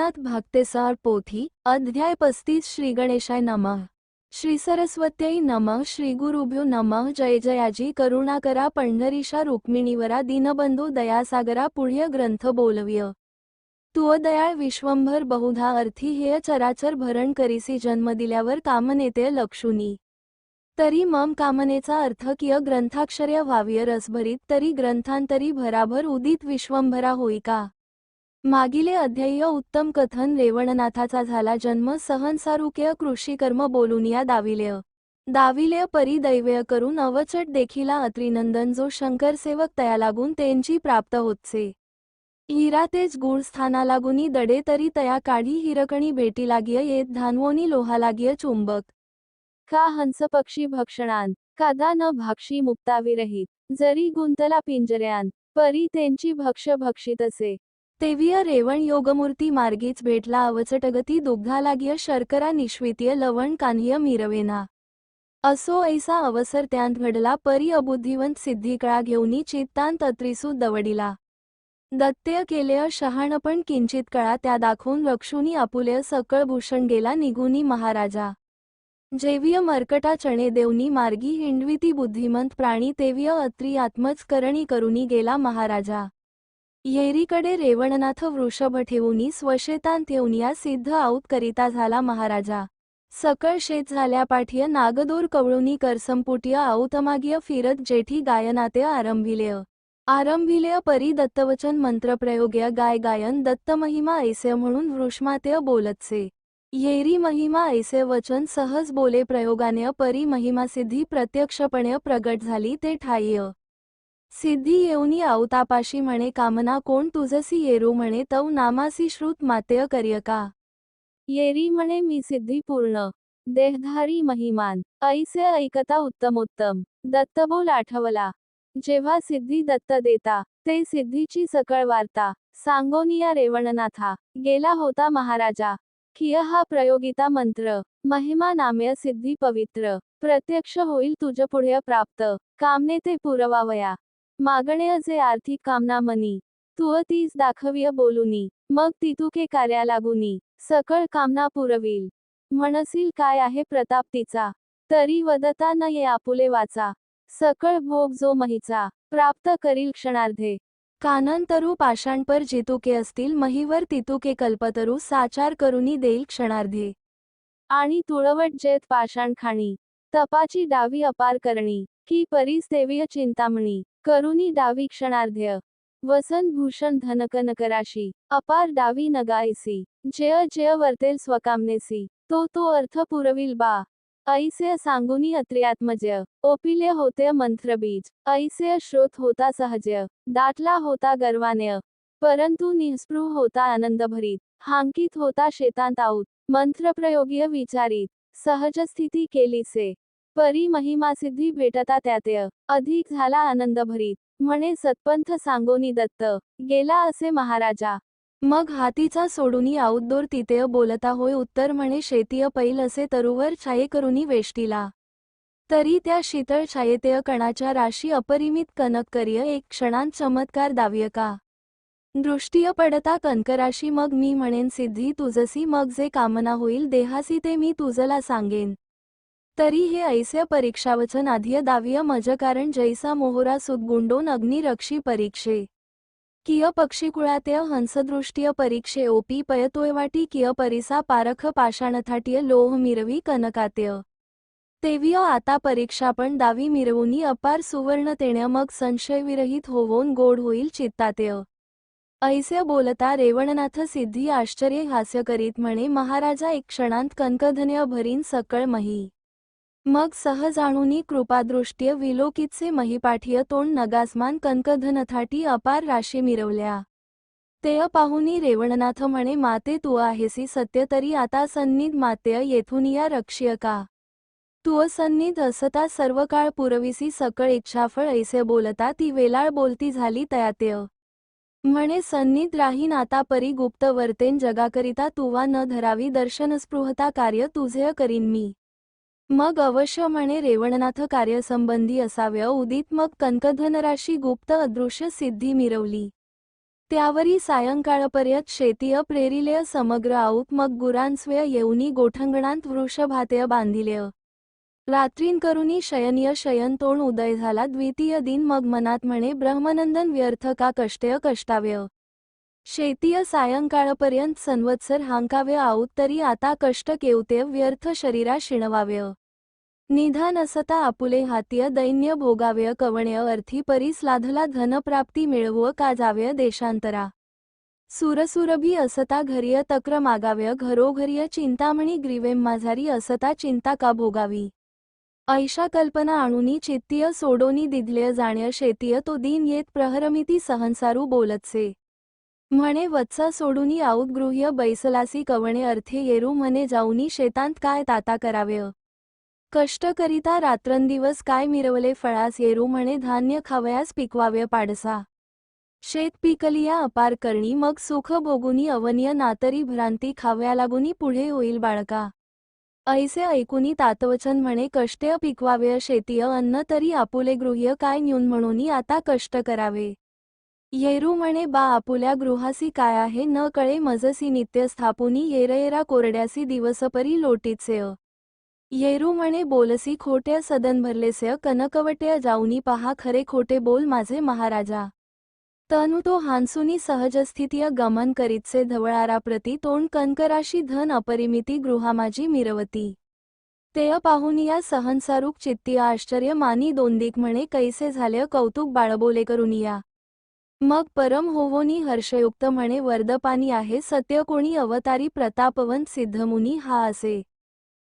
रेवणनाथ भक्तेसर पोथी अध्याय पस्तीस श्री गणेशाय नमः. श्री सरस्वत्यई नमः श्री गुरुभ्यो नमः जय जयाजी करुणाकरा पंढरीशा रुक्मिणीवरा दीनबंधू दयासागरा पुढ्य ग्रंथ बोलव्य. तुअ दयाळ विश्वंभर बहुधा अर्थी हेय चराचर भरण करीसी जन्म दिल्यावर कामनेते लक्षुनी. तरी मम कामनेचा अर्थ किय ग्रंथाक्षर्य व्हाव्य रसभरीत तरी ग्रंथांतरी भराभर उदित विश्वंभरा होई का? मागिले अध्यय उत्तम कथन रेवणनाथाचा झाला जन्म सहनसारुकेय कृषीकर्म बोलून या दाविलेय दाविलेय परी करून अवचट देखिला अत्रिनंदन जो शंकरसेवक तया लागून त्यांची प्राप्त होतसे. हिरा तेच गुण स्थाना लागुनी दडे तरी तया काढी हिरकणी भेटी लागिय येत धानवोनी लोहा लागिय चुंबक. का हंस पक्षी भक्षणान कादा न भाक्षी मुक्ताविरहित जरी गुंतला पिंजऱ्यान परी त्यांची भक्ष भक्षित असे तेविय रेवण योगमूर्ती मार्गीच भेटला अवचटगती दुग्धालागिय शर्करा निश्वितीय लवण कान्हिय मिरवेना. असो ऐसा अवसर त्यांत घडला परी अबुद्धिवंत सिद्धिकळा घेऊनी चित्तांत अत्रिसू दवडिला. दत्तेय केलेय शहाणपण किंचित कळा त्या दाखवून रक्षुनी आपुलेय सकळ भूषण गेला निघुनी महाराजा. जेविय मर्कटा चणे देवनी मार्गी हिंडविती बुद्धिमंत प्राणी तेविय अत्री आत्मच करणी करुनी गेला महाराजा. येरीकडे रेवणनाथ वृषभ ठेवूनी स्वशेतांत येऊनिया सिद्ध आऊत करिता झाला महाराजा. सकळ शेत झाल्या पाठीय नागदोर कवळुनी करसंपुटीय आऊतमागीय फिरत जेठी गायनाते आरंभिलेय आरंभिलेय परी दत्तवचन मंत्रप्रयोग्य गाय गायन दत्त महिमा ऐसे म्हणून वृष्मातेय बोलतसे. येरी महिमा ऐसे वचन सहज बोले प्रयोगाने परी महिमा सिद्धी प्रत्यक्षपणे प्रगट झाली ते ठाय्य. सिद्धी येऊनी अवतापाशी म्हणे कामना कोण तुझसी येरू म्हणे तव नामासी श्रुत मातेय कर्य का येरी म्हणे मी सिद्धी पूर्ण देहधारी महिमान ऐसे ऐकता उत्तमोत्तम दत्तबोल आठवला. जेव्हा सिद्धी दत्त देता ते सिद्धीची सकळ वार्ता सांगोनिया रेवणनाथा गेला होता महाराजा. किय हा प्रयोगिता मंत्र महिमा नाम्य सिद्धी पवित्र प्रत्यक्ष होईल तुझ पुढे प्राप्त कामने ते पुरवावया. मागणे जे आर्थिक कामना मनी. तू तीच दाखविय बोलुनी. मग तितुके कार्या लागुनी. सकळ कामना पुरवील. म्हणसील काय आहे प्रताप तिचा? तरी वदता न ये आपुले वाचा. सकळ भोग जो महिचा. प्राप्त करील क्षणार्धे. कानंतरू पाषाणपर जितुके असतील महीवर तितुके कल्पतरू साचार करुनी देईल क्षणार्धे. आणि तुळवट जेत पाषाण खाणी. तपाची डावी अपार करणी. की परीस देवीय चिंतामणी करुनी डावी क्षणार्ध्य. वसन भूषण धनकनकराशी, अपार डावी नगायसी. जय जय वर्तेल स्वकामनेसी. तो तो अर्थ पुरविल बा. ऐसे सांगुनी अत्र्यात्मजय. ओपिले होते मंत्रबीज. ऐसे श्रोत होता सहजय. दाटला होता गर्वान्य परंतु निस्पृह होता आनंदभरीत. हांकित होता शेतांत आऊत. मंत्रप्रयोगीय विचारित. सहज स्थिति स्थिती केलीसे. परी महिमा सिद्धी भेटता त्यातय अधिक झाला आनंदभरीत म्हणे सत्पंथ सांगोनी दत्त. गेला असे महाराजा. मग हातीचा सोडूनी आउटडोर तितेय बोलता होय उत्तर म्हणे शेतीय पैल असे तरुवर छाये करुनी वेष्टीला. तरी त्या शीतळ छायेतेय कणाच्या राशी अपरिमित कनक करिय एक क्षणांत चमत्कार दाव्य का? दृष्टीय पडता कनकराशी मग मी म्हणेन सिद्धी तुझसी मग जे कामना होईल देहासी ते मी तुझला सांगेन. तरी हे ऐस्य परीक्षावचन आधी दावीय मज कारण जैसा मोहरा सुदगुंडोन अग्नी परीक्षे. किय पक्षीकुळातेय हंसदृष्टीय परीक्षे ओपी पयतोयवाटी किय परिसा पारख पाषाणथाटीय लोह मिरवी कनकात्य. तेवीय आता परीक्षा पण दावी मिरवुनी अपार सुवर्ण तेण्य मग संशयविरहित होवोन गोड होईल चित्तात्य. ऐस्य बोलता रेवणनाथ सिद्धी आश्चर्य हास्य करीत म्हणे महाराजा एक क्षणांत कनकधन्य भरीन सकळ मही. मग सहजाणुनी कृपादृष्ट्य विलोकितसे महिपाठीय तोंड नगासमान कनकधनथाटी अपार राशी मिरवल्या. तेय पाहुनी रेवणनाथ म्हणे माते तू आहेसी सत्य तरी आता सन्निध मातेय येथून या रक्षीय का? तू सन्निध असता सर्व काळ पुरविसी सकळ इच्छाफळ ऐसे बोलता ती वेलाळ बोलती झाली तयात्य. म्हणे सन्निध राहीन आता परी गुप्त वर्तेन जगाकरिता तुवा न धरावी दर्शनस्पृहता कार्य तुझे करीन मी. मग अवश्य म्हणे रेवणनाथ कार्यसंबंधी असाव्य उदित मग कनकधनराशी गुप्त अदृश्य सिद्धी मिरवली. त्यावरी सायंकाळपर्यंत शेतीय प्रेरिलेय समग्र आऊत मग गुरांस्वय येऊनी गोठंगणांत वृषभातय बांधिलेय. रात्रीन करुनी शयनीय शयन तोण उदय झाला द्वितीय दिन मग मनात म्हणे ब्रह्मनंदन व्यर्थ का कष्टय कष्टाव्य. शेतीय सायंकाळपर्यंत संवत्सर हांकाव्य आऊत तरी आता कष्ट केवते व्यर्थ शरीरा शिणवाव्य. निधान असता आपुले हातीय दैन्य भोगाव्य कवण्य अर्थी परीस लाधला धनप्राप्ती मिळवू का जाव्य देशांतरा. सुरसुरभी असता घरिय तक्र मागाव्य घरोघरिय चिंतामणी ग्रीवेम माझारी असता चिंता का भोगावी. ऐशा कल्पना आणुनी चित्तीय सोडोनी दिधलेय जाण्य शेतीय तो दिन येत प्रहरमिती सहनसारू बोलतसे. म्हणे वत्सा सोडूनी आऊत गृह्य बैसलासी कवणे अर्थे येरू म्हणे जाऊनी शेतांत काय ताता कराव्य. कष्ट करिता रात्रंदिवस काय मिरवले फळास येरू म्हणे धान्य खावयास पिकवाव्य पाडसा. शेत पिकलिया अपार करणी मग सुख भोगुनी अवनिय नातरी भ्रांती खाव्या लागुनी पुढे होईल बाळका. ऐसे ऐकुनी तातवचन म्हणे कष्टय पिकवावे शेतीय अन्न तरी आपुले गृह्य काय न्यून म्हणूनी आता कष्ट करावे. येरू म्हणे बा आपुल्या गृहासी काय आहे न कळे मजसी नित्य स्थापुनी येरयेरा कोरड्यासी दिवसपरी लोटीचे येरू म्हणे बोलसी खोट्या सदन भरलेस्य कनकवट्य जाऊनी पहा खरे खोटे बोल माझे महाराजा. तनु तो हानसुनी सहजस्थितीय गमन करीतसे धवळाराप्रती तोंड कनकराशी धन अपरिमिती गृहामाजी मिरवती. तेय पाहुनिया सहनसारूक चित्ती आश्चर्य मानी दोंदिक म्हणे कैसे झाले कौतुक बाळबोले करुनिया. मग परम होवोनी हर्षयुक्त म्हणे वर्दपानी आहे सत्य कोणी अवतारी प्रतापवंत सिद्धमुनी हा असे.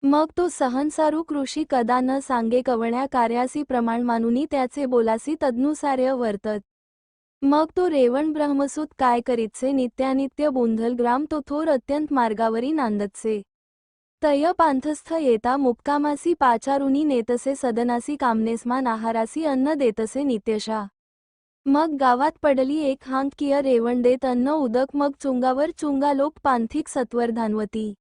मग तो सहनसारू कृषी कदा न सांगे कवण्या कार्यासी प्रमाण मानुनी त्याचे बोलासी तद्नुसार्य वर्तत. मग तो रेवण ब्रह्मसूत काय करीतसे नित्यानित्य बोंधल ग्राम तो थोर अत्यंत मार्गावरी नांदतसे. तय पांथस्थ येता मुक्कामासी पाचारुनी नेतसे सदनासी कामनेसमान आहारासी अन्न देतसे नित्यशा. मग गावात पडली एक हांक किय रेवण देत अन्न उदक मग चुंगावर चुंगा लोक पांथिक सत्वर धानवती.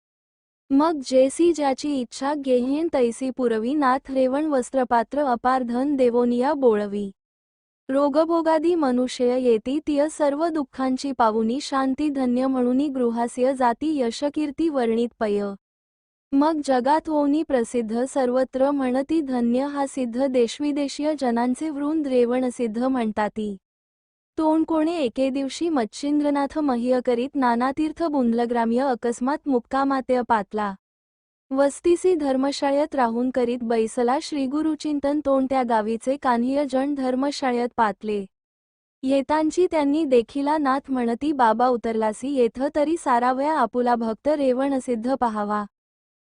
मग जेसी ज्याची इच्छा गेहेन तैसी पुरवी नाथ रेवण वस्त्रपात्र अपार धन देवोनिया बोळवी. रोगभोगादी मनुष्य येती तिय सर्व दुःखांची पावुनी शांती धन्य म्हणून गृहास्य जाती यशकीर्ती वर्णित पय. मग जगात होनी प्रसिद्ध सर्वत्र म्हणती धन्य हा सिद्ध देशविदेशीय जनांचे वृंद रेवण सिद्ध म्हणताती. तोंड कोणे एके दिवशी मच्छिंद्रनाथ मह्य करीत नानातीर्थ बुंदलग्राम्य अकस्मात मुक्कामात्य पातला. वस्तीसी धर्मशाळेत राहून करीत बैसला श्रीगुरुचिंतन तोंड त्या गावीचे कान्हीय जण धर्मशाळेत पातले. येतांची त्यांनी देखिला नाथ म्हणती बाबा उतरलासी येथ तरी सारावया आपुला भक्त रेवणसिद्ध पहावा.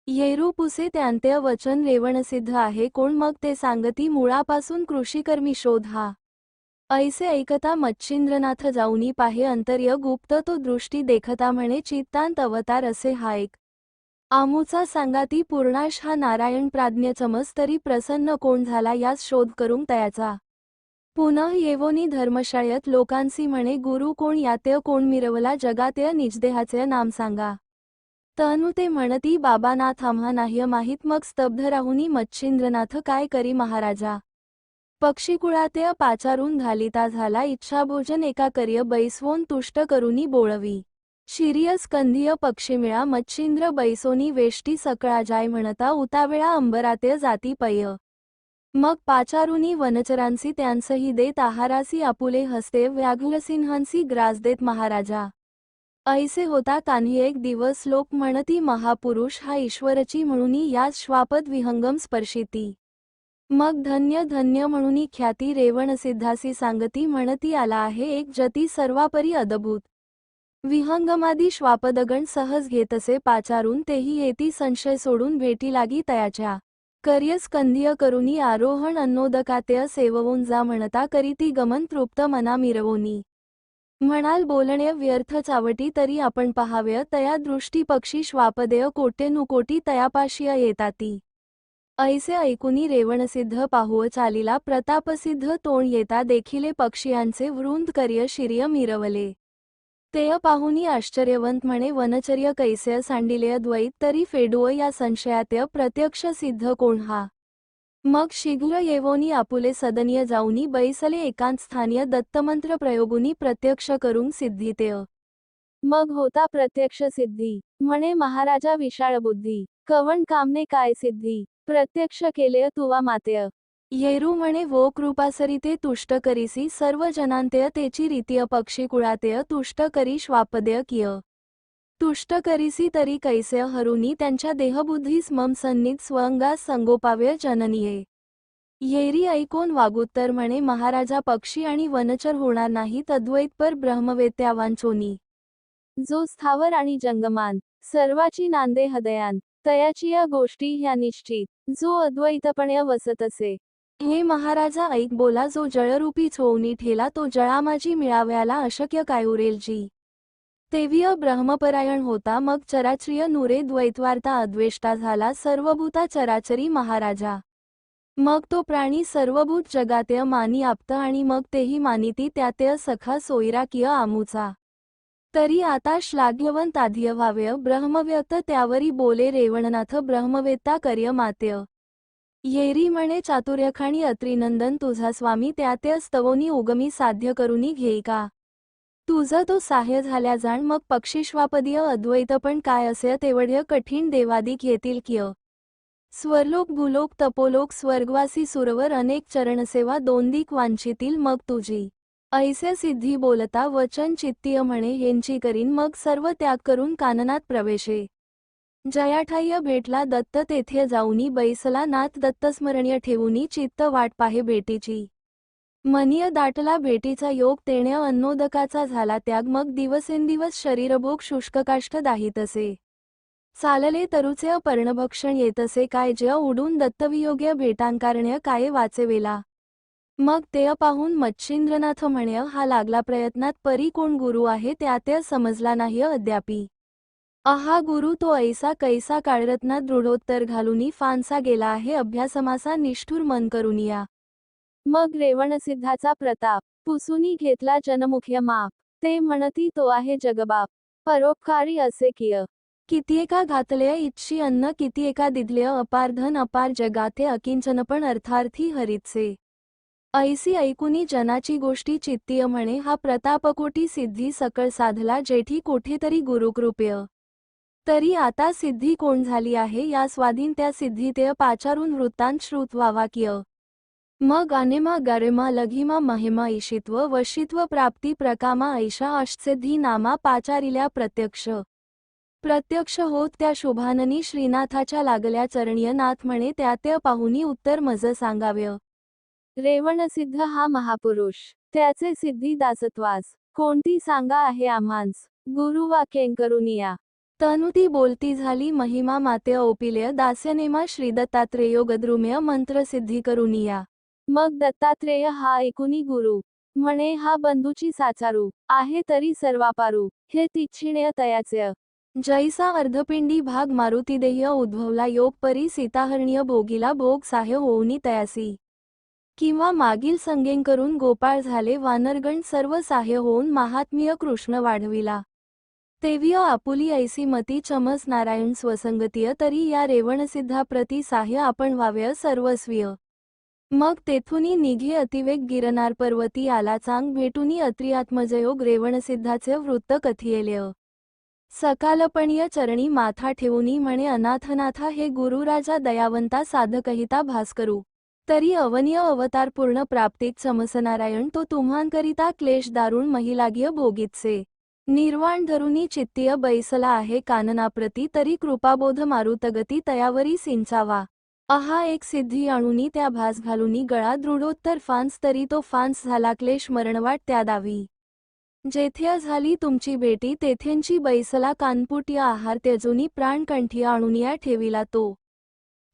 येरूपुसे त्यांत्य वचन रेवणसिद्ध आहे कोण मग ते सांगती मुळापासून कृषीकर्मी शोध हा. ऐसे ऐकता मच्छिंद्रनाथ जाऊनी पाहे अंतर्य गुप्त तो दृष्टी देखता म्हणे चित्तांत अवतार असे हा एक आमूचा सांगाती पूर्णाश हा नारायण प्राज्ञ चमस तरी प्रसन्न कोण झाला यास शोध करून तयाचा. पुनः येवोनी धर्मशाळेत लोकांसी म्हणे गुरु कोण यात्य कोण मिरवला जगात्य निजदेहाचे नाम सांगा. तनु ते म्हणती बाबानाथ आम्हा नाह्य माहीत मग स्तब्ध राहुनी मच्छिंद्रनाथ काय करी महाराजा. पक्षीकुळात्य पाचारून घालिता झाला इच्छाभोजन एका कर्य बैसवोन तुष्ट करुनी बोळवी. शिरिय स्कंधीय पक्षीमिळा मच्छिंद्र बैसोनी वेष्टी सकळा जाय म्हणता उतावेळा अंबरात्य जाती पय. मग पाचारुनी वनचरांसी त्यांसही देत आहारासी आपुले हस्ते व्याघ्रसिंहांसी ग्रास देत महाराजा. ऐसे होता कान्ही एक दिवस लोक म्हणती महापुरुष हा ईश्वरची म्हणून याच श्वापद विहंगम स्पर्शिती. मग धन्य धन्य म्हणून ख्याती रेवण सिद्धासी सांगती म्हणती आला आहे एक जती सर्वापरी अदभूत. विहंगमादी श्वापदगण सहज घेतसे पाचारून तेही येती संशय सोडून भेटी लागी तयाच्या. कर्यस्कंधीय करुनी आरोहण अन्नोदकात्य सेववून जा म्हणता करीती गमन तृप्त मना मिरवोनी. म्हणाल बोलणे व्यर्थ चावटी तरी आपण पहाव्य तया दृष्टी पक्षी श्वापदेय कोटेनुकोटी तयापाशिय येताती. ऐसे ऐकुनी रेवणसिद्ध पाहुव चालिला प्रतापसिद्ध तोंड येता देखिले पक्षियांचे वृंद कर्य शिर्य मिरवले. तेय पाहुनी आश्चर्यवंत म्हणे वनचर्य कैसे सांडिलेय द्वैत तरी फेडुव या संशयात्य प्रत्यक्ष सिद्ध कोण हा? मग शीघ्र येवोनी आपुले सदनीय जाऊनी बैसले एकांत स्थानीय दत्तमंत्र प्रयोगुनी प्रत्यक्ष करून सिद्धितेय मग होता प्रत्यक्ष सिद्धी. म्हणे महाराजा विशाळ बुद्धी. कवण कामने काय सिद्धी? प्रत्यक्ष केलेय तुवा मातेय. येरू म्हणे वो कृपासरिते तुष्ट करीसी सर्व जनांतेय तेची रीतीय पक्षी कुळातेय तुष्ट करी श्वापदेय किय. तुष्ट करीसी तरी कैसे हरुनी त्यांच्या देहबुद्धीस मम सन्नित स्वंगास संगोपाव्य जननीये. येरी ऐकून वागुत्तर म्हणे महाराजा पक्षी आणि वनचर होणार नाही अद्वैतपर ब्रह्मवेत्या वांचोनी. जो स्थावर आणि जंगमान सर्वाची नांदे हदयान तयाची या गोष्टी ह्या निश्चित. जो अद्वैतपणे वसत असे. हे महाराजा ऐक बोला जो जळरूपी चोवनी ठेला तो जळामाजी मिळाव्याला अशक्य काय उरेल जी तेवीय ब्रह्मपरायण होता मग चराचरीय नुरे द्वैतवार्ता अद्वेष्टा झाला सर्वभूता चराचरी महाराजा. मग तो प्राणी सर्वभूत जगातय मानी आपत आणि मग तेही मानिती त्यातय सखा सोयराकिय आमूचा. तरी आता श्लाघ्यवंत आध्य व्हाव्य ब्रह्मव्यक्त त्यावरी बोले रेवणनाथ ब्रह्मवेत्ता कर्य मात्य. येरी म्हणे चातुर्यखाणी अत्रिनंदन तुझा स्वामी त्या ते स्तवोनी उगमी साध्य करुनी घेई का तुझं तो साह्य झाल्या जाण मग पक्षीश्वापदीय अद्वैत पण काय असे तेवढ्य कठीण देवादिक येतील किय. स्वरलोक भूलोक तपोलोक स्वर्गवासी सुरवर अनेक चरणसेवा दोंदिक वांछितील मग तुझी. ऐसे सिद्धी बोलता वचन चित्तीय म्हणे यांची करीन मग सर्व त्याग करून काननात प्रवेशे. जयाठाय्य भेटला दत्त तेथे जाऊनी बैसला नाथ दत्तस्मरणीय ठेवूनी चित्त वाट पाहे भेटीची. मनीय दाटला भेटीचा योग तेणे अन्नोदकाचा झाला त्याग मग दिवसेंदिवस शरीरभोग शुष्ककाष्ठ दाहितसे. चालले तरुचे पर्णभक्षण येतसे काय जय उडून दत्तवियोग्य भेटांकारण्य काय वाचेवेला. मग ते पाहून मच्छिंद्रनाथ म्हण्य हा लागला प्रयत्नात परी कोण गुरु आहे त्याते समजला नाही अद्यापी. अहा गुरु तो ऐसा कैसा काळरत्नात दृढोत्तर घालूनी फानसा गेला आहे अभ्यासमासा निष्ठुर मन करुनिया मग रेवणसिद्धाचा प्रताप पुसुनी घेतला जनमुख्य माप. ते म्हणती तो आहे जगबाप. परोपकारी असे किय. कितीएका घातले इच्छी अन्न कितीएका दिदलेय अपार धन अपार जगाते अकिंचनपण अर्थार्थी हरितसे. ऐसी ऐकुनी जनाची गोष्टी चित्तीय म्हणे हा प्रतापकोटी सिद्धी सकळ साधला जेठी कोठेतरी गुरुकृपेय. तरी आता सिद्धी कोण झाली आहे या स्वाधीन त्या सिद्धीतेय पाचारून वृत्तांत श्रुत व्हावा किय. मग अनेमा गरिमा लघिमा महिमा ईशित्व वशित्व प्राप्ती प्रकामा ऐशा अष्टसिद्धी नामा पाचारिल्या प्रत्यक्ष. प्रत्यक्ष होत त्या शुभाननी श्रीनाथाच्या लागल्या चरणीय नाथ म्हणे त्या पाहुनी उत्तर मज सांगाव्य. रेवणसिद्ध हा महापुरुष. त्याचे सिद्धी दासत्वास. कोणती सांगा आहे आम्हांस? गुरुवाक्यें करुनिया तनुती बोलती झाली महिमा माते ओपिलेय दास्यनेमा श्री दत्तात्रेयो गद्रुमेय मंत्र सिद्धी करुनिया मग दत्तात्रेय हा ऐकुनी गुरु. म्हणे हा बंधूची साचारू. आहे तरी सर्वापारू. हे तिच्छिणय तयाचे. जैसा अर्धपिंडी भाग मारुतीदेह उद्भवला योग परी सीताहरणीय भोगीला भोग साह्य होऊनी तयासी. किंवा मागील संगेंकरून गोपाळ झाले वानरगण सर्व साह्य होऊन महात्मीय कृष्ण वाढविला. तेव्य आपुली ऐसी मती चमस नारायण स्वसंगतीय तरी या रेवणसिद्धाप्रती साह्य आपण व्हाव्य सर्वस्वीय. मग तेथुनी निघे अतिवेग गिरनार पर्वती आला चांग भेटुनी अत्रियात्मजयोग रेवणसिद्धाचे वृत्त कथियेल्य. सकालपणीय चरणी माथा ठेवूनी म्हणे अनाथनाथा हे गुरुराजा दयावंता साधकहिता भास्करू तरी अवनीय अवतार पूर्ण प्राप्तीत समसनारायण तो तुम्हांकरिता क्लेश दारुण महिलागीय भोगीतसे. निर्वाण धरुनी चित्तीय बैसला आहे काननाप्रती तरी कृपाबोध मारुतगती तयावरी सिंचावा. अहा एक सिद्धी आणुनी त्या भास घालुनी गळा दृढोत्तर फांस तरी तो फांस झाला क्लेश मरणवाट त्या दावी. जेथ्या झाली तुमची भेटी तेथेंची बैसला कानपुटिया आहार तेजुनी प्राणकंठीय आणुनिया ठेविला तो.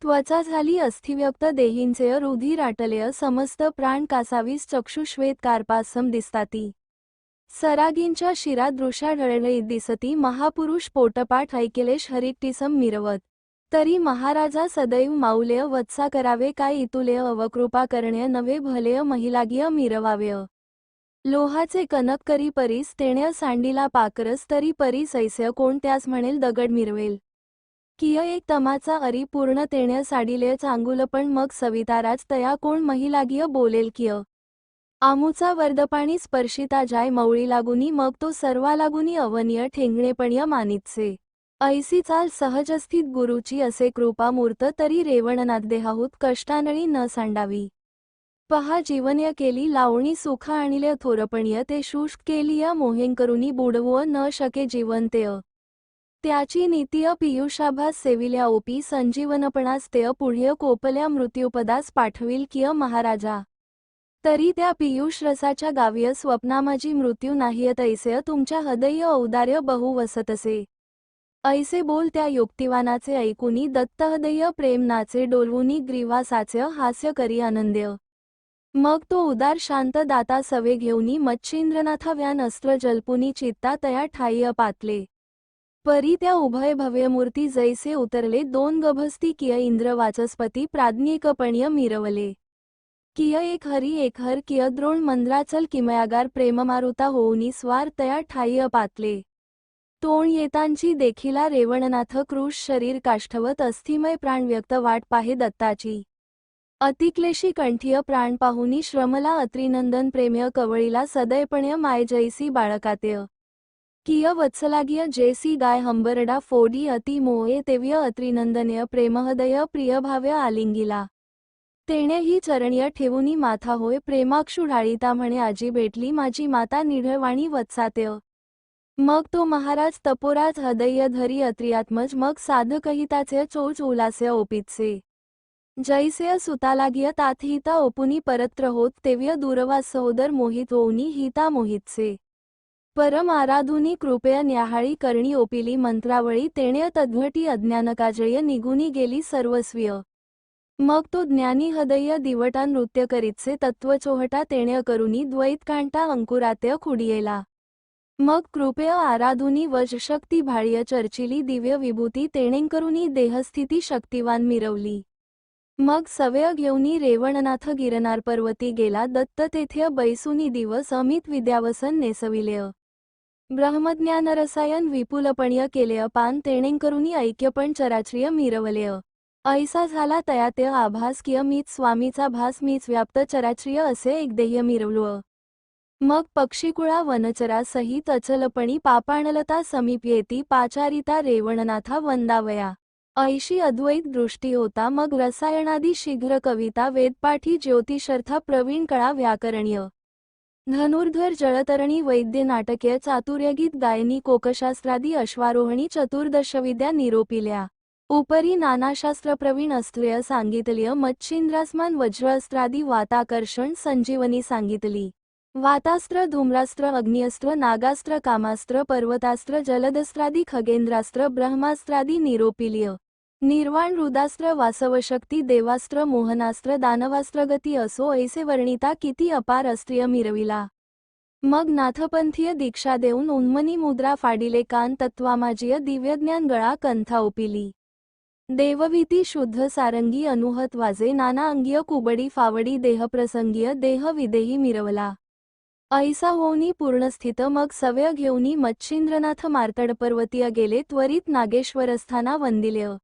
त्वचा झाली अस्थिव्यक्त देहींचे रुधिर आटलेय समस्त प्राण कासावीस चक्षुश्वेत कार्पासम दिसताती. सरागींच्या शिरा दृशाढळळीत दिसती महापुरुष पोटपाठ ऐकेलेश हरिकटिसम मिरवत. तरी महाराजा सदैव माऊलेय वत्सा करावे काय इतुलेय अवकृपा करणे नवे भलेय महिलागीय मिरवावेय लोहाचे कनक करी परीस तेण्या सांडीला पाकरस तरी परीस ऐस्य कोण त्यास म्हणेल दगड मिरवेल. किय एक तमाचा अरी पूर्ण तेण्य साडिले चांगुलपण मग सविताराज तया कोण महिलागिय बोलेल किय? आमुचा वर्दपाणी स्पर्शिता जाय मवळी लागुनी मग तो सर्वा लागुनी अवनीय ठेंगणेपणीय मानितसे. ऐसी चाल सहजस्थित गुरुची असे कृपा मूर्त तरी रेवणनाथ देहाहूत कष्टानळी न सांडावी. पहा जीवनय केली लावणी सुख आणिले थोरपणीय ते शुष्क केलीय मोहेंकरुनी बुडवू न शके जीवनतेय त्याची नीतीय पियुषाभास सेविल्या ओपी संजीवनपणास तेय पुढ्य कोपल्या मृत्युपदास पाठविल किय महाराजा. तरी त्या पियुष रसाच्या गाव्य स्वप्नामाजी मृत्यू नाहीय तैसे तुमच्या हृदय औदार्य बहु वसतसे. ऐसे बोल त्या युक्तिवानाचे ऐकुनी दत्तहृदय प्रेमनाचे डोलवुनी ग्रीवासाचे हास्य करी आनंद्य. मग तो उदार शांत दाता सवे घेऊनी मच्छिंद्रनाथा व्यान अस्त्र जल्पुनी चित्ता तया ठाई पातले परी त्या उभय भव्यमूर्ती जैसे उतरले दोन गभस्ती किय इंद्र वाचस्पती प्राज्ञिकपणीय मिरवले. किय एक हरी एक हर किय द्रोण मंद्राचल किमयागार प्रेममारुता होऊनी स्वार तया ठाई पातले तोण येतांची देखिला रेवणनाथ क्रूश शरीर काष्ठवत अस्थिमय प्राण व्यक्त वाट पाहे दत्ताची. अतिक्लेशी कंठीय प्राण पाहुनी श्रमला अत्रिनंदन प्रेम्य कवळीला सदैपण्य माय जैसी बाळकात्य. किय वत्सलागिय जेसी गाय हंबरडा फोडी अति मोये तेव्य अत्रिनंदनय प्रेमहदय प्रियभाव्य आलिंगिला. तेणे ही चरणीय ठेवूनी माथा होय प्रेमाक्षु ढाळीता म्हणे आजी भेटली माझी माता निढळवाणी वत्सात्य. मग तो महाराज तपोराज हृदय धरी अत्रियात्मज मग साधकहिताचे चोच उलास्य ओपितसे. जैसे सुतालागिय तातहिता ओपुनी परत्र होत तेव्य दूरवा सहोदर मोहित होऊनी हिता मोहितसे. परम आराधुनी कृपया न्याहाळी करणी ओपिली मंत्रावळी तेणे तद्भटी अज्ञानकाजय निघुनी गेली सर्वस्वीय. मग तो ज्ञानी हृदय दिवटा नृत्य करीतसे तत्वचोहटा तेण्य करुनी द्वैत कांटा अंकुरात्य खुडियेला. मग कृपय आराधुनी वशक्ती भाळ्य चर्चिली दिव्य विभूती तेणेंकरुनी देहस्थिती शक्तिवान मिरवली. मग सवय घेऊनी रेवणनाथ गिरनार पर्वती गेला दत्त तेथे बैसुनी दिवस अमित विद्यावसन नेसविलेय. ब्रह्मज्ञान रसायन विपुलपणीय केलेय पान तेणेंकरुनी ऐक्यपण चराचरीय मिरवलेय. ऐसा झाला तया ते आभास किय मीच स्वामीचा भास मीच व्याप्त चराचरीय असे एक देय मिरवलो मग पक्षीकुळा वनचरा सहित अचलपणी पापाणलता समीप येती पाचारिता रेवणनाथा वंदावया. ऐशी अद्वैत दृष्टी होता मग रसायनादी शीघ्र कविता वेदपाठी ज्योतिषर्थ प्रवीण कळा व्याकरणीय. धनुर्धर जळतरणी वैद्य नाटकीय चातुर्यगीत गायनी कोकशास्त्रादी अश्वारोहणी चतुर्दशविद्या निरोपिल्या. उपरी नानाशास्त्र प्रवीण अस्त्रेय सांगितलीय मच्छिंद्रास्मान वज्रअस्त्रादी वाताकर्षण संजीवनी सांगितली. वातास्त्र धूम्रास्त्र अग्निअस्त्र नागास्त्र कामास्त्र पर्वतास्त्र जलदस्त्रादी खगेंद्रास्त्र ब्रह्मास्त्रादी निरोपिलिय. निर्वाण रुदास्त्र वासवशक्ती देवास्त्र मोहनास्त्र दानवास्त्र गती असो ऐसे वर्णिता किती अपार अस्त्रिय मिरविला. मग नाथपंथीय दीक्षा देऊन उन्मनी मुद्रा फाडिले कान तत्वामाजीय दिव्यज्ञान गळा कंथा ओपिली. देवभीती शुद्ध सारंगी अनुहत वाजे नाना अंगीय कुबडी फावडी देहप्रसंगीय देह विदेही मिरवला. ऐसा होऊनी पूर्णस्थित मग सवय घेऊनी मच्छिंद्रनाथ मार्तडपर्वतीय गेले त्वरित नागेश्वरस्थाना वंदिल्य.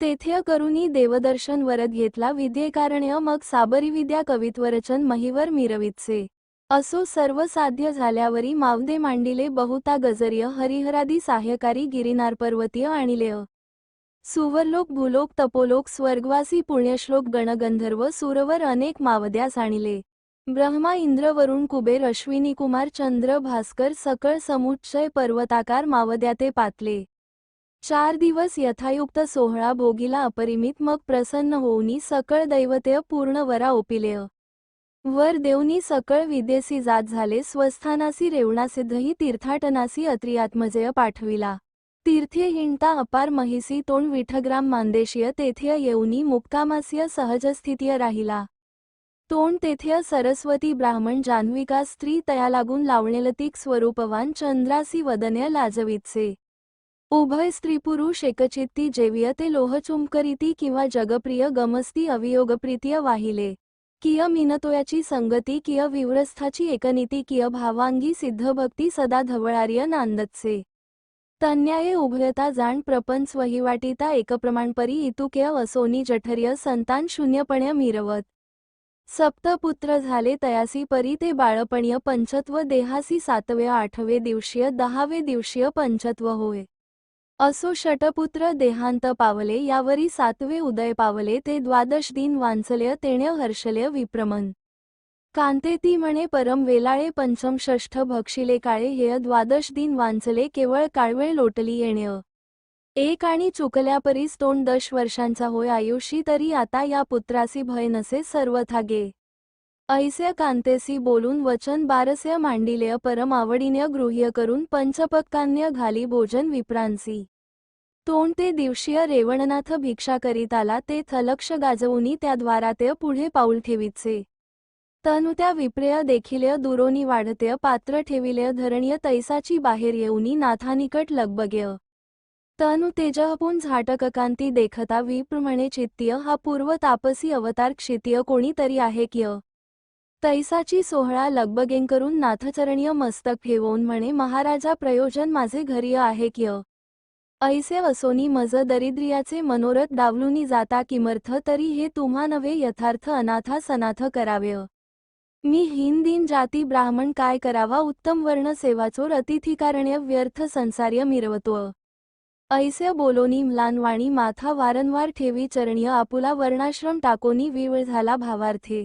तेथे करुनी देवदर्शन वरद घेतला विद्येकारण्य मग साबरी विद्या कवित्वरचन महिवर मिरवितसे. असो सर्व साध्य झाल्यावरी मावदे मांडिले बहुता गजर्य हरिहरादी साह्यकारी गिरिनार पर्वतीय आणिलेय. सुवरलोक भूलोक तपोलोक स्वर्गवासी पुण्यश्लोक गणगंधर्व सुरवर अनेक मावद्यास आणिले. ब्रह्मा इंद्र वरुण कुबेर अश्विनी कुमार चंद्र भास्कर सकळ समुच्चय पर्वताकार मावद्याते पातले. चार दिवस यथायुक्त सोहळा भोगीला अपरिमित मग प्रसन्न होऊनी सकळ दैवतेय पूर्ण वरा ओपिलेय वर देवनी सकळ विदेसी जात झाले स्वस्थानासी रेवणासिद्धही तीर्थाटनासी अत्रियात्मजय पाठविला. तीर्थ्य हिंडता अपार महिसी तोंड विठग्राम मांदेशीय तेथ्य येऊनी मुक्कामासीय सहजस्थितीय राहिला. तोंड तेथ्य सरस्वती ब्राह्मण जान्हविका स्त्री तया लागून लावणेलतिक स्वरूपवान चंद्रासी वदन्य लाजवितसे. उभय स्त्रीपुरुष एकचित्ती जेविय ते लोहचुंबकरीती किंवा जगप्रिय गमस्ती अवियोगप्रीतीय वाहिले. किय मिनतोयाची संगती किय विव्रस्थाची एकनीती किय भावांगी सिद्धभक्ती सदा धवळार्य नांदतसे. तन्याये उभयता जाण प्रपंच वहिवाटीता एकप्रमाणपरी इतुके असोनी जठर्य संतान शून्यपणे मिरवत. सप्तपुत्र झाले तयासी परी ते बाळपणीय पंचत्व देहासी सातवे आठवे दिवशीय दहावे दिवशीय पंचत्व होय. असो षटपुत्र देहांत पावले यावरी सातवे उदय पावले ते द्वादश दिन वांचल्य तेण्य हर्षल्य विप्रमन. कांते ती म्हणे परम वेलाळे पंचम षष्ठ भक्षिले काळे हेय द्वादश दिन वांचले केवळ काळवेळ लोटली येण्य. एक आणि चुकल्या परीस तोंड दश वर्षांचा होय आयुषी तरी आता या पुत्रासी भय नसे सर्वथा गे. ऐस्य कांतेसी बोलून वचन बारस्य मांडिलेय परम गृह्य करून पंचपक्कान्य घाली भोजन विप्रांसी. तोंड ते दिवशीय रेवणनाथ भिक्षा करीत आला ते थलक्ष गाजवूनी त्या द्वारातय पुढे पाऊल ठेवीचे तनु त्या विप्रेय देखिलेय दुरोनी वाढतेय पात्र ठेविलेय धरणीय तैसाची बाहेर येऊनी नाथानिकट लगबगेय तनु तेजहपून झाटककांती देखता विप्रमणे चित्तीय हा पूर्व तापसी अवतार क्षितीय कोणीतरी आहे किय. तैसाची सोहळा लगबगेन करून नाथचरणीय मस्तक ठेवून म्हणे महाराजा प्रयोजन माझे घरीय आहे किय. ऐसे वसोनी मज दरिद्रियाचे मनोरथ डावलुनी जाता किमर्थ तरी हे तुम्हा नवे यथार्थ अनाथा सनाथ करावे. मी हीन दिन जाती ब्राह्मण काय करावा उत्तम वर्ण सेवाचोर अतिथिकारण्य व्यर्थ संसार्य मिरवतो. ऐस्य बोलोनी म्लानवाणी माथा वारंवार ठेवी चरणीय आपुला वर्णाश्रम टाकोनी विवळ झाला भावार्थे.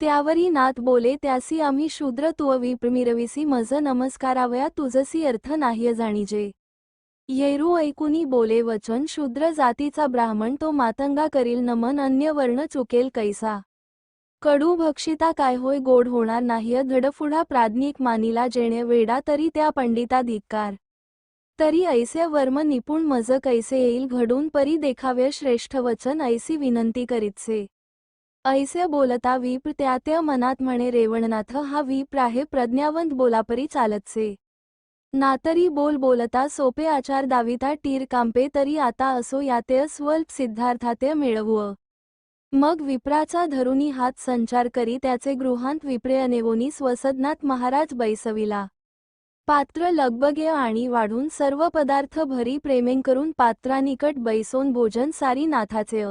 त्यावरी नाथ बोले त्यासी आम्ही शूद्र तुव विप्रमिरविसी मज नमस्कारावया तुझसी अर्थ नाह्य जाणीजे. येरू ऐकुनी बोले वचन शूद्र जातीचा ब्राह्मण तो मातंगा करील नमन अन्य वर्ण चुकेल कैसा. कडू भक्षिता काय होय गोड होणार नाही धडफुडा प्राज्ञिक मानिला जेणे वेडा तरी त्या पंडिता धिक्कार. तरी ऐसे वर्म निपुण मज कैसे येईल घडून परी देखावे श्रेष्ठ वचन ऐसी विनंती करीतसे. ऐसे बोलता विप्र त्या त्या मनात म्हणे रेवणनाथ हा विप्र आहे प्रज्ञावंत बोलापरी चालतसे. नातरी बोल बोलता सोपे आचार दाविता टीर कांपे तरी आता असो याते स्वल्प सिद्धार्थाते मिळवू मग विप्राचा धरुनी हात संचार करी त्याचे गृहांत विप्रे अनेवोनी स्वसदनात महाराज बैसविला. पात्र लगबगे आणि वाढून सर्व पदार्थ भरी प्रेमेंकरून पात्रानिकट बैसोन भोजन सारी नाथाचे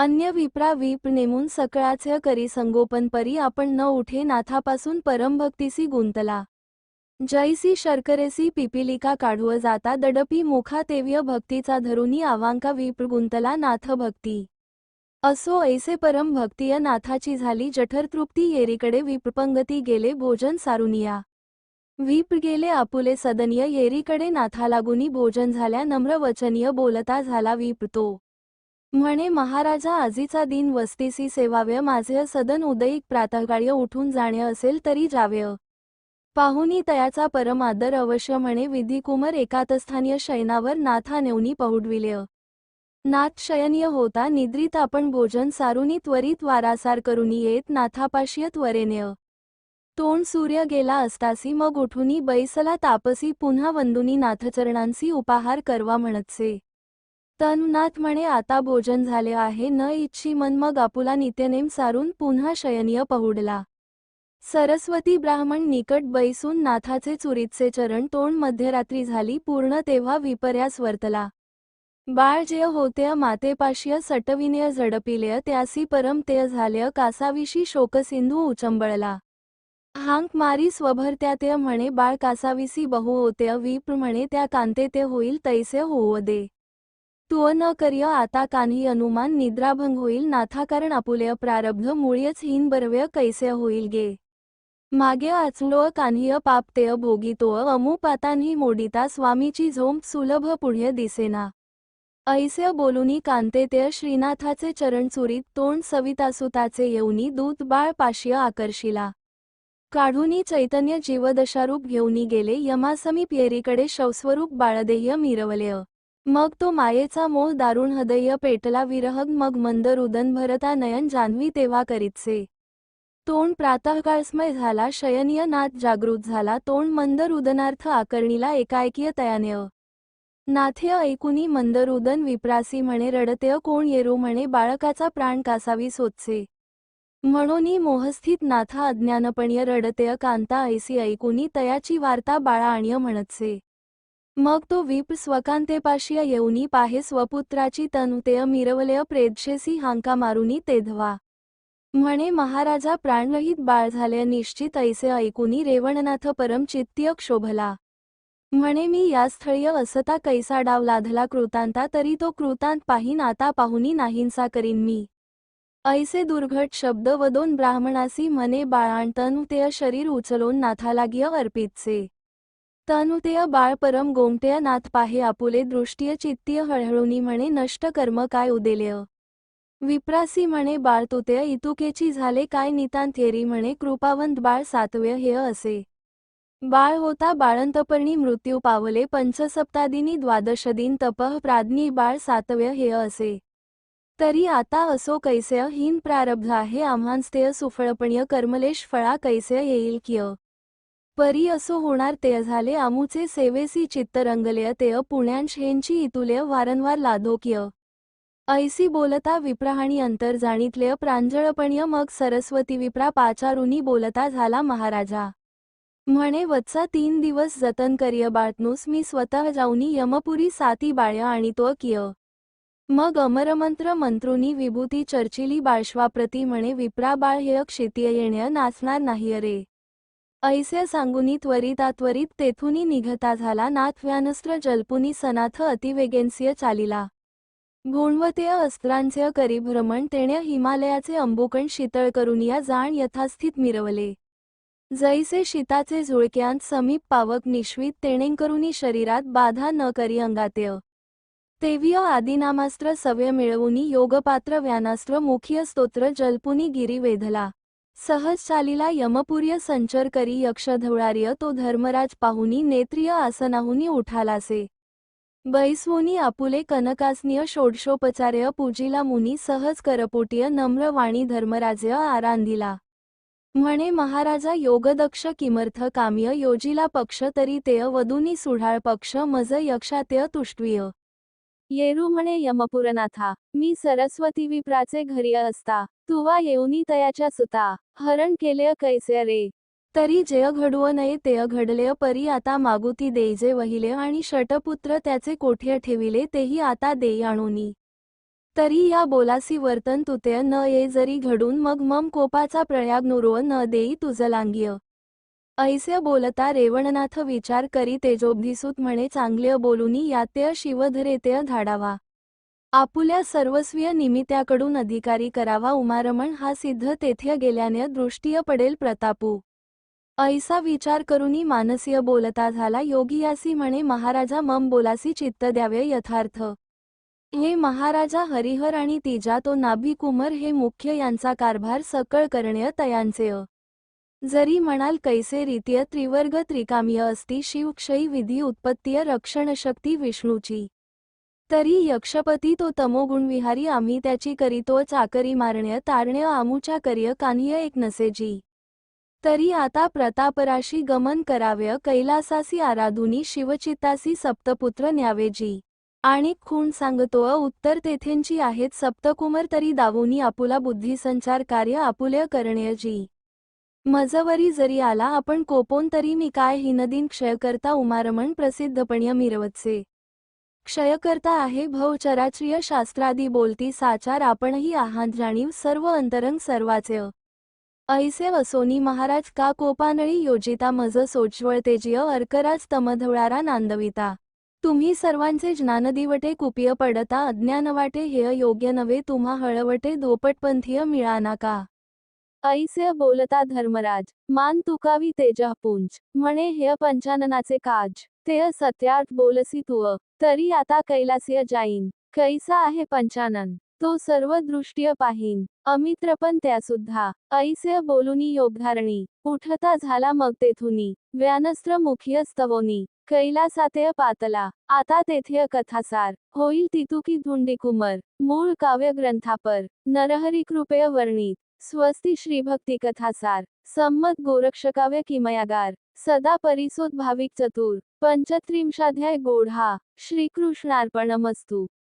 अन्य विप्रा विप नेमून सकळाचे करी संगोपन परी आपण न उठे नाथापासून परमभक्तीसी गुंतला. जैसी शर्करेसी पिपिलिका काढुव जाता दडपी मुखा तेव्य भक्तीचा धरुनी आवांका विप्र गुंतला नाथ भक्ती असो ऐसे परम भक्तीय नाथाची झाली जठर तृप्ती येरीकडे विप्रपंगती गेले भोजन सारुनिया. विप गेले आपुले सदनीय येरीकडे नाथा लागुनी भोजन झाल्या नम्र वचनीय बोलता झाला विप तो. म्हणे महाराजा आजीचा दिन वस्तीसी सेवाव्य माझे सदन उदयिक प्रातःकाळी उठून जाणे असेल तरी जावेय पाहुनी तयाचा परमादर अवश्य म्हणे विधिकुमर एकातस्थानीय शयनावर नाथा नेवनी पहुडविले. नाथ शयनीय होता निद्रित आपण भोजन सारुनी त्वरित वारासार करुनी येत नाथापाशीय त्वरेने. तोंड सूर्य गेला असतासी मग उठुनी बैसला तापसी पुन्हा वंदुनी नाथचरणांसी उपाहार करवा म्हणतसे. तनुनाथ म्हणे आता भोजन झाले आहे न इच्छी मन. मग आपुला नित्यनेम सारून पुन्हा शयनीय पहुडला. सरस्वती ब्राह्मण निकट बैसून नाथाचे चुरीतचे चरण तोंड मध्यरात्री झाली पूर्ण तेव्हा विपर्यास वर्तला बाळ जय होतेय मातेपाशीय सटविनेय झडपिलेय त्यासी परम तेय झालेय कासाविशी शोकसिंधू उचंबळला. हांक मारी स्वभरत्यातेय म्हणे बाळ कासाविसी बहु होतेय विप्र म्हणे त्या कांते ते होईल तैसे होऊ दे. तू न कर्य आता कान्ही अनुमान निद्राभंग होईल नाथा कारण आपुलय प्रारब्ध मुळीच हीन बरव्य कैसे होईल गे. मागे आचलो कान्हीय पापतेय भोगितो अमुपातांनी मोडिता स्वामीची झोंप सुलभ पुढे दिसेना. ऐस्य बोलुनी कांते ते श्रीनाथाचे चरण चुरीत तोंड सवितासुताचे येऊनी दूत बाळ पाशीय आकर्षिला. काढूनी चैतन्य जीवदशारूप घेऊनी गेले यमासमी पेरीकडे शवस्वरूप बाळदेह्य मिरवलेय मग तो मायेचा मोह दारुण हृदय पेटला विरहग मग मंद रुदन भरता नयन जान्हवी तेव्हा करीतसे. तोंड प्रातःकाळस्मय झाला शयनीय नाथ जागृत झाला तोंड मंद रुदनार्थ आकर्णीला एकाएकीय तयानेय. नाथ्य ऐकुनी मंदरुदन विप्रासी म्हणे रडतेय कोण येरू म्हणे बाळकाचा प्राण कासावी सोचसे म्हणोनी मोहस्थित नाथा अज्ञानपणीय रडतेय कांता ऐसी ऐकुनी तयाची वार्ता बाळा आणिय म्हणतसे. मग तो विप स्वकांतेपाशिय येऊनी पाहे स्वपुत्राची तनुतेय मिरवलेय प्रेदशेसी हांका मारुनी तेधवा. म्हणे महाराजा प्राणरहित बाळ झाले निश्चित ऐसे ऐकुनी रेवणनाथ परम क्षोभला. म्हणे मी या स्थळीय असता कैसा डाव लाधला कृतांता तरी तो कृतांत पाहीन आता पाहुनी नाहींसा करीन मी. ऐसे दुर्घट शब्द वदोन ब्राह्मणासी म्हणे बाळाण तनुतेय शरीर उचलून नाथालागिय अर्पितसे. तनुतेय बाळ परम गोमटेय नाथ पाहे आपुले दृष्टीय चित्तीय हळहळुनी म्हणे नष्ट कर्म काय उदेलेय. विप्रासी म्हणे बाळ तुतेय इतुकेची झाले काय नितांत येरी म्हणे कृपावंत बाळ सातव्य हेय असे. बाळ होता बाळंतपर्णी मृत्यू पावले पंचसप्तादिनी द्वादशदिन तपः प्राज्ञी बाळ सातव्य हेय असे. तरी आता असो कैसेय हीन प्रारब्ध आहे आम्हांस्तेय सुफळपणीय कर्मलेश फळा कैसेय येईल किय. परी असो होणार ते झाले आमुचे सेवेसी चित्तरंगलय तेय पुण्यांश हेंची इतुलेय वारंवार लाधोक्य ऐसी बोलता विप्रहाणी अंतर जाणीतलेय प्रांजळपणीय मग सरस्वती विप्रा पाचारुनी बोलता झाला महाराजा. म्हणे वत्सा तीन दिवस जतन करिय बाळतनूस मी स्वतः जाऊनी यमपुरी साती बाळ्या आणि तो किय. मग अमरमंत्र मंत्रुनी विभूती चर्चिली बाळश्वाप्रती म्हणे विप्रा बाळ हेय क्षितीय येण्या नाचणार नाही अरे ऐसे सांगुनी त्वरितात्वरित तेथुनी निघता झाला नाथ व्यानस्त्र जल्पुनी सनाथ अतिवेगेन्सिय चालिला. गुणवतेय अस्त्रांचे करी भ्रमण तेणे हिमालयाचे अंबुकण शीतळ करून या जाण यथास्थित मिरवले. जैसे शीताचे झुळक्यांत समीप पावक निश्वित तेणेंकरुनी शरीरात बाधा न करी अंगातेय. तेविय आदिनामास्त्र सव्य मिळवूनी योगपात्र व्यानास्त्र मुखीय स्तोत्र जल्पुनी गिरी वेधला. सहज चालीला यमपुर्य संचर करी यक्षधुळार्य तो धर्मराज पाहुनी नेत्रिय आसनाहुनी उठालासे. बैसवोनी आपुले कनकासनीय षोडशोपचार्य पूजिला मुनी सहज करपोटीय नम्र वाणी धर्मराजय आरांदिला म्हणे महाराजा योगदक्ष किमर्थ काम्य योजिला पक्ष तरी तेय वधुनी सुढाळ पक्ष मज यक्षातेय तुष्टवीय. येरू म्हणे यमपुरनाथा मी सरस्वती विप्राचे घरी असता. तुवा येऊनी तयाच्या सुता. हरण केले कैसे रे? तरी जय घडवो नये तेय घडले परी आता मागुती देजे वहिले आणि षटपुत्र त्याचे कोठे ठेविले तेही आता देई आणूनी. तरी या बोलासी वर्तन तुते न ये जरी घडून मग मम कोपाचा प्रयाग नुरो न देई तुझलांगिय ऐसे बोलता रेवणनाथ विचार करी तेजोब्धिसूत म्हणे चांगले बोलुनी यातेय शिवधरेत्य धाडावा. आपुल्या सर्वस्वीय निमित्याकडून अधिकारी करावा उमारमण हा सिद्ध तेथे गेल्याने दृष्टीय पडेल प्रतापू. ऐसा विचार करूनी मानसीय बोलता झाला योगियासी म्हणे महाराजा मम बोलासी चित्त द्यावे यथार्थ. हे महाराजा हरिहर आणि तिजा तो नाभी कुमर हे मुख्य यांचा कारभार सकळ करणे तयांचे जरी म्हणाल कैसे रीतीय त्रिवर्ग त्रिकामीय असती शिवक्षयी विधी उत्पत्तीय रक्षणशक्ती विष्णूची. तरी यक्षपती तो तमोगुणविहारी आम्ही त्याची करीतो चाकरी मारण्य तारण्य आमुच्या कर्य कान्ह्य एक नसेजी तरी आता प्रतापराशी गमन कराव्य कैलासासी आराधुनी शिवचित्तासी सप्तपुत्र न्यावेजी आणि खूण सांगतो उत्तर तेथेंची आहेत सप्तकुमर तरी दावूनी आपुला बुद्धिसंचार कार्य आपुल्या करण्याजी मजवरी जरी आला आपण कोपोन तरी मी काय हिनदीन क्षयकर्ता उमारमण प्रसिद्धपण्य मिरवतसे. क्षयकर्ता आहे भवचराचर्य शास्त्रादी बोलती साचार आपणही आहात जाणीव सर्व अंतरंग सर्वाचे. ऐसे वसोनी महाराज का कोपानळी योजिता मज सोज्वळ तेजिय अर्कराज तमधवळारा नांदविता. तुम्ही सर्वांचे ज्ञानदिवटे कुपिय पडता अज्ञानवाटे हेय योग्य नव्हे तुम्हा हळवटे धोपटपंथीय मिळाना का? ऐसे बोलता धर्मराज मान तुकावी तेजः पुंज म्हणे हेय पंचाननाचे काज तेय सत्यार्थ बोलसी तुव तरी आता कैलासिय जाईन कैसा आहे पंचानन तो सर्व दृष्टीय पाहीन अमित्र पण त्यासुद्धा ऐसे बोलुनी योगधारणी उठता झाला मग तेथुनी व्यानस्त्र मुखीय स्तवोनी कैलासातेय पातला आता तेथे कथासार होईल तितुकी धुंडी कुमर मूळ काव्य ग्रंथापर नरहरी कृपय वर्णित स्वस्ती श्रीभक्ती कथासार संमत गोरक्षकाव्य किमयागार सदा परिसोद भाविक चतुर पंचत्रिंशाध्याय गोढा श्रीकृष्णार्पणमस्तू.